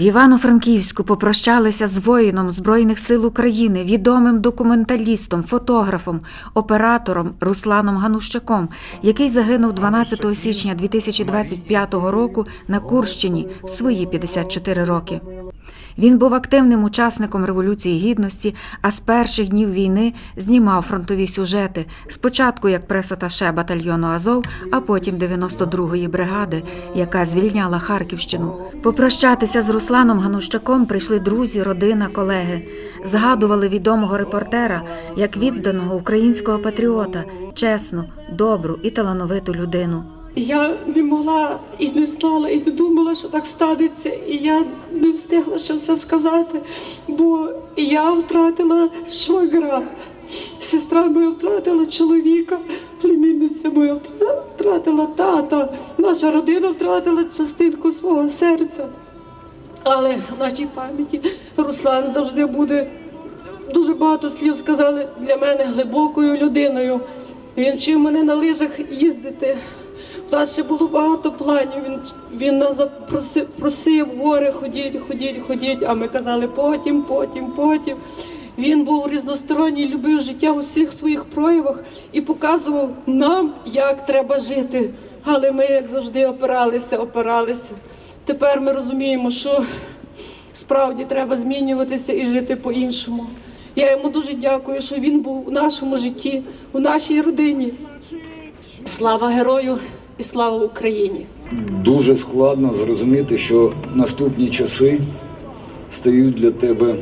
Івано-Франківську попрощалися з воїном Збройних сил України, відомим документалістом, фотографом, оператором Русланом Ганущаком, який загинув 12 січня 2025 року на Курщині в свої 54 роки. Він був активним учасником Революції Гідності, а з перших днів війни знімав фронтові сюжети. Спочатку як пресаташе батальйону Азов, а потім 92-ї бригади, яка звільняла Харківщину. Попрощатися з Русланом Ганущаком прийшли друзі, родина, колеги. Згадували відомого репортера як відданого українського патріота, чесну, добру і талановиту людину. Я не могла і не знала, і не думала, що так станеться. І я не встигла ще все сказати, бо я втратила швагра, сестра моя втратила чоловіка, племінниця моя втратила тата, наша родина втратила частинку свого серця. Але в нашій пам'яті Руслан завжди буде дуже багато слів сказали для мене глибокою людиною. Він вчив мене на лижах їздити. Нас ще було багато планів. Він, він нас просив в гори ходіть, ходіть, ходіть. А ми казали потім, потім, потім. Він був різносторонній, любив життя у всіх своїх проявах і показував нам, як треба жити. Але ми, як завжди, опиралися, опиралися. Тепер ми розуміємо, що справді треба змінюватися і жити по-іншому. Я йому дуже дякую, що він був у нашому житті, у нашій родині. Слава герою і слава Україні! Дуже складно зрозуміти, що наступні часи стають для тебе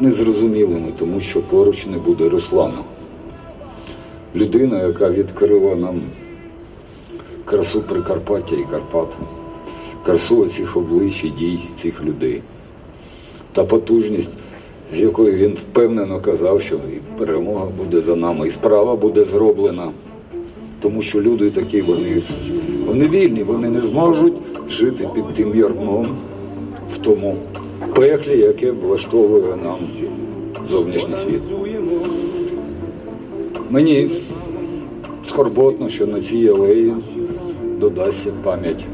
незрозумілими, тому що поруч не буде Руслана. Людина, яка відкрила нам красу Прикарпаття і Карпат, красу цих облич і дій цих людей. Та потужність, з якою він впевнено казав, що і перемога буде за нами, і справа буде зроблена. Тому що люди такі, вони, вони вільні, вони не зможуть жити під тим ярмом в тому пеклі, яке влаштовує нам зовнішній світ. Мені скорботно, що на цій алеї додасться пам'ять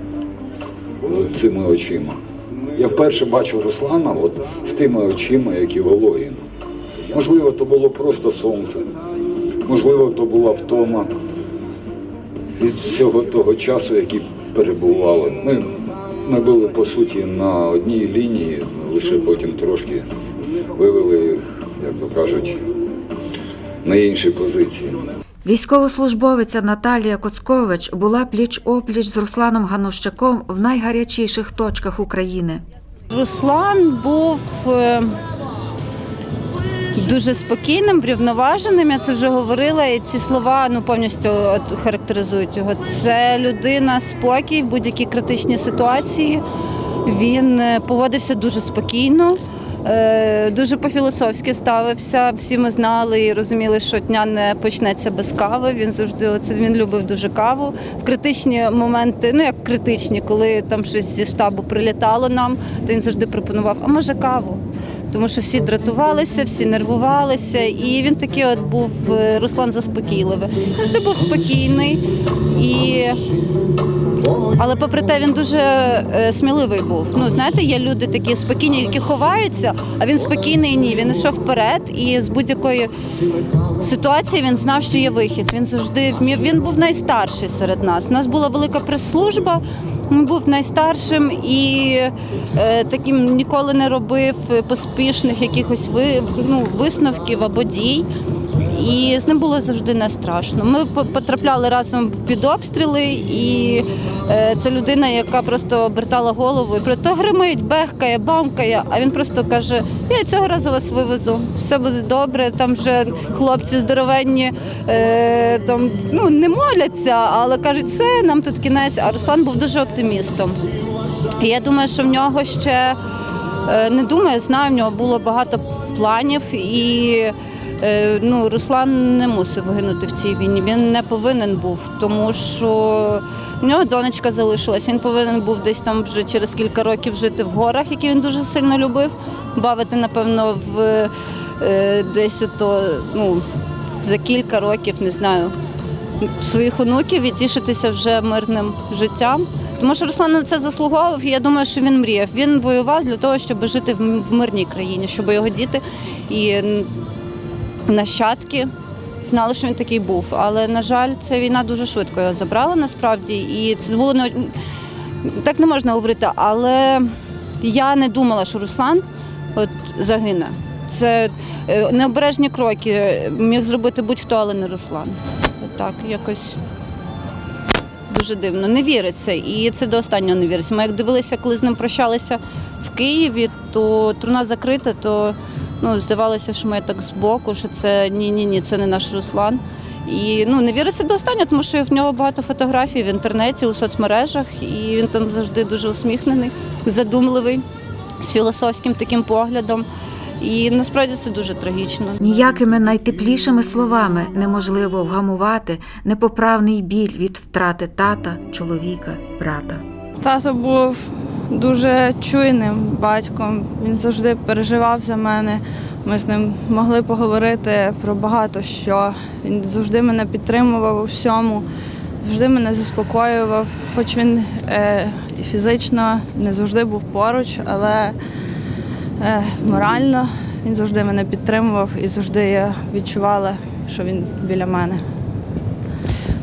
цими очима. Я вперше бачу Руслана от, з тими очима, які Вологіна. Можливо, то було просто сонце, можливо, то була втома від всього того часу, який перебували. Ми, ми були по суті на одній лінії, лише потім трошки вивели їх, як то кажуть, на інші позиції. Військовослужбовиця Наталія Коцкович була пліч-опліч з Русланом Ганущаком в найгарячіших точках України. Руслан був е, дуже спокійним, врівноваженим. Я це вже говорила, і ці слова ну повністю характеризують його. Це людина спокій в будь-якій критичній ситуації. Він е, поводився дуже спокійно. е, Дуже по-філософськи ставився. Всі ми знали і розуміли, що дня не почнеться без кави. Він завжди оце він любив дуже каву. В критичні моменти, ну як критичні, коли там щось зі штабу прилітало нам, то він завжди пропонував, а може каву. Тому що всі дратувалися, всі нервувалися, і він такий от був е, Руслан заспокійливий. Він завжди був спокійний і. Але попри те, він дуже е, сміливий був. Ну, знаєте, є люди такі спокійні, які ховаються, а він спокійний ні. Він йшов вперед і з будь-якої ситуації він знав, що є вихід. Він завжди вмів. Він був найстарший серед нас. У нас була велика прес-служба. Він був найстаршим і е, таким ніколи не робив поспішних якихось ви, ну, висновків або дій. І з ним було завжди не страшно. Ми потрапляли разом під обстріли, і е, це людина, яка просто обертала голову і то гримить, бехкає, бамкає. А він просто каже: Я цього разу вас вивезу, все буде добре. Там вже хлопці здоровенні е, там ну не моляться, але кажуть, все, нам тут кінець. А Руслан був дуже оптимістом. І я думаю, що в нього ще е, не думаю, знаю, в нього було багато планів і. Е, Ну, Руслан не мусив гинути в цій війні. Він не повинен був, тому що в нього донечка залишилась. Він повинен був десь там вже через кілька років жити в горах, які він дуже сильно любив. Бавити, напевно, в е, десь ото, ну, за кілька років, не знаю, своїх онуків і тішитися вже мирним життям. Тому що Руслан на це заслуговував, і я думаю, що він мріяв. Він воював для того, щоб жити в мирній країні, щоб його діти і нащадки знали, що він такий був. Але, на жаль, ця війна дуже швидко його забрала насправді. І це було не так не можна говорити, але я не думала, що Руслан от загине. Це е, необережні кроки міг зробити будь-хто, але не Руслан. Так, якось дуже дивно. Не віриться. І це до останнього не віриться. Ми як дивилися, коли з ним прощалися в Києві, то труна закрита, то ну, здавалося, що ми так збоку, що це ні-ні ні, це не наш Руслан. І ну, не віриться до останнього, тому що в нього багато фотографій в інтернеті, у соцмережах, і він там завжди дуже усміхнений, задумливий, з філософським таким поглядом. І насправді це дуже трагічно. Ніякими найтеплішими словами неможливо вгамувати непоправний біль від втрати тата, чоловіка, брата. Тато був дуже чуйним батьком. Він завжди переживав за мене. Ми з ним могли поговорити про багато що. Він завжди мене підтримував у всьому, завжди мене заспокоював, хоч він е, фізично не завжди був поруч, але е, морально він завжди мене підтримував і завжди я відчувала, що він біля мене.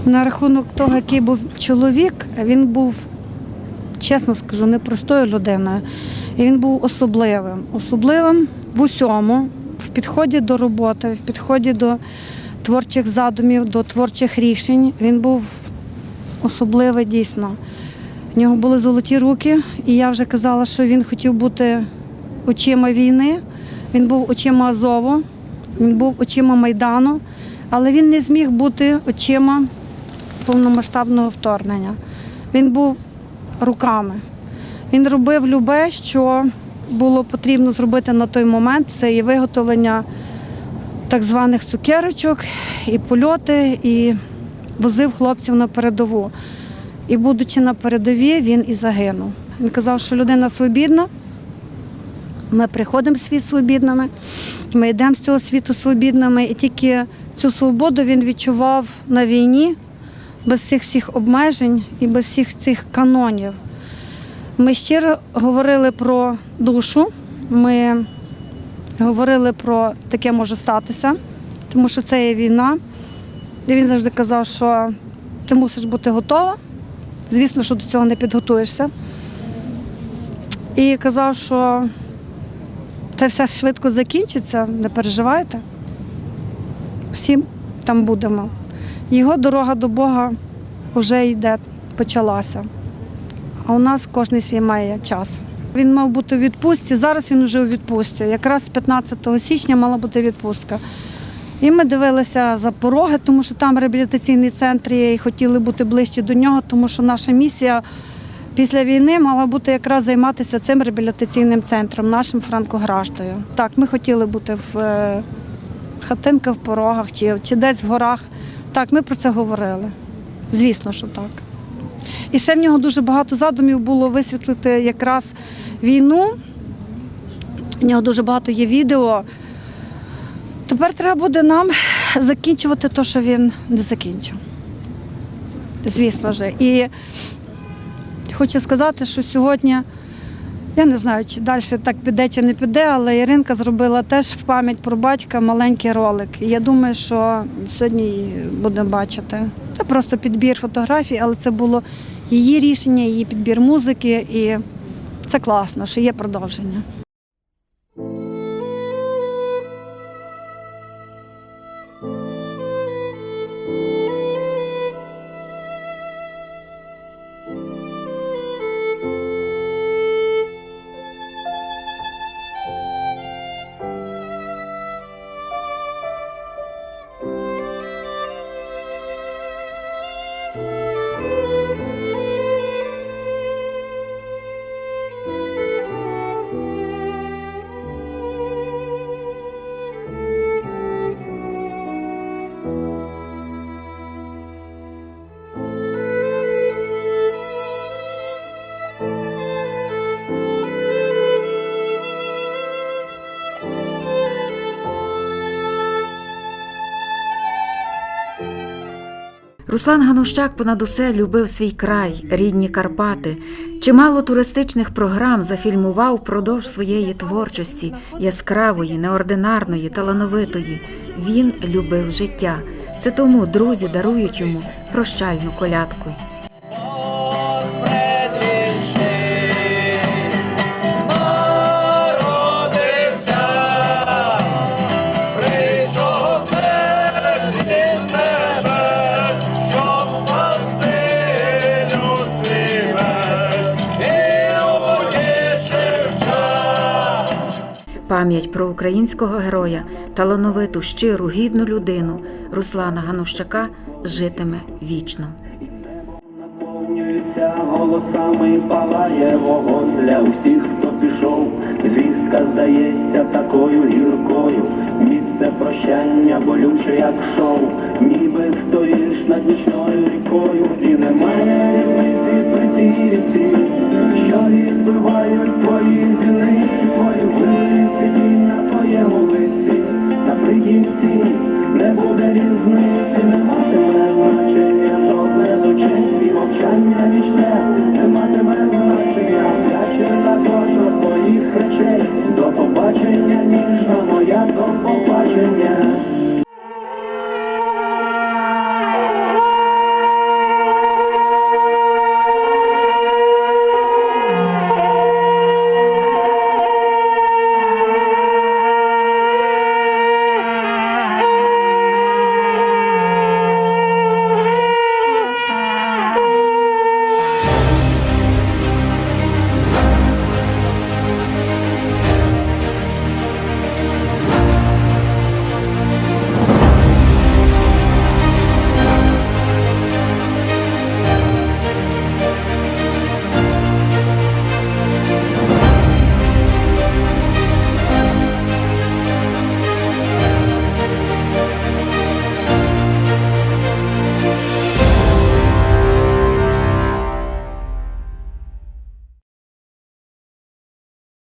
На рахунок того, який був чоловік, він був, чесно скажу, непростою людиною. І він був особливим. Особливим в усьому, в підході до роботи, в підході до творчих задумів, до творчих рішень. Він був особливий дійсно. В нього були золоті руки, і я вже казала, що він хотів бути очима війни, він був очима Азову, він був очима Майдану, але він не зміг бути очима повномасштабного вторгнення. Він був руками. Він робив любе, що було потрібно зробити на той момент. Це і виготовлення так званих цукерочок, і польоти, і возив хлопців на передову. І, будучи на передовій, він і загинув. Він казав, що людина свобідна. Ми приходимо в світ свобідними, ми йдемо з цього світу свобідними, і тільки цю свободу він відчував на війні без цих всіх обмежень і без всіх цих канонів. Ми щиро говорили про душу, ми говорили про таке може статися, тому що це є війна. І він завжди казав, що ти мусиш бути готова. Звісно, що до цього не підготуєшся. І казав, що це все швидко закінчиться, не переживайте. Всі там будемо. Його дорога до Бога вже йде, почалася. А у нас кожен свій має час. Він мав бути у відпустці, зараз він вже у відпустці. Якраз 15 січня мала бути відпустка. І ми дивилися за пороги, тому що там реабілітаційний центр є і хотіли бути ближче до нього, тому що наша місія після війни мала бути якраз займатися цим реабілітаційним центром, нашим франкограждою. Так, ми хотіли бути в е, хатинках в порогах чи, чи десь в горах. Так, ми про це говорили. Звісно, що так. І ще в нього дуже багато задумів було висвітлити якраз війну. В нього дуже багато є відео. Тепер треба буде нам закінчувати те, що він не закінчив. Звісно ж. І хочу сказати, що сьогодні, я не знаю, чи далі так піде, чи не піде, але Іринка зробила теж в пам'ять про батька маленький ролик. І я думаю, що сьогодні будемо бачити. Це просто підбір фотографій, але це було її рішення, її підбір музики, і це класно, що є продовження. Руслан Ганущак понад усе любив свій край, рідні Карпати. Чимало туристичних програм зафільмував впродовж своєї творчості, яскравої, неординарної, талановитої. Він любив життя. Це тому друзі дарують йому прощальну колядку. Пам'ять про українського героя, талановиту, щиру, гідну людину Руслана Ганущака житиме вічно. Голосами, палає вогонь для усіх, хто пішов. Звістка здається такою гіркою. Місце прощання болюче, як шоу. Ніби стоїш над нічною рікою, і немає різниці при цій ріці, що відбивають твої зіниці, твої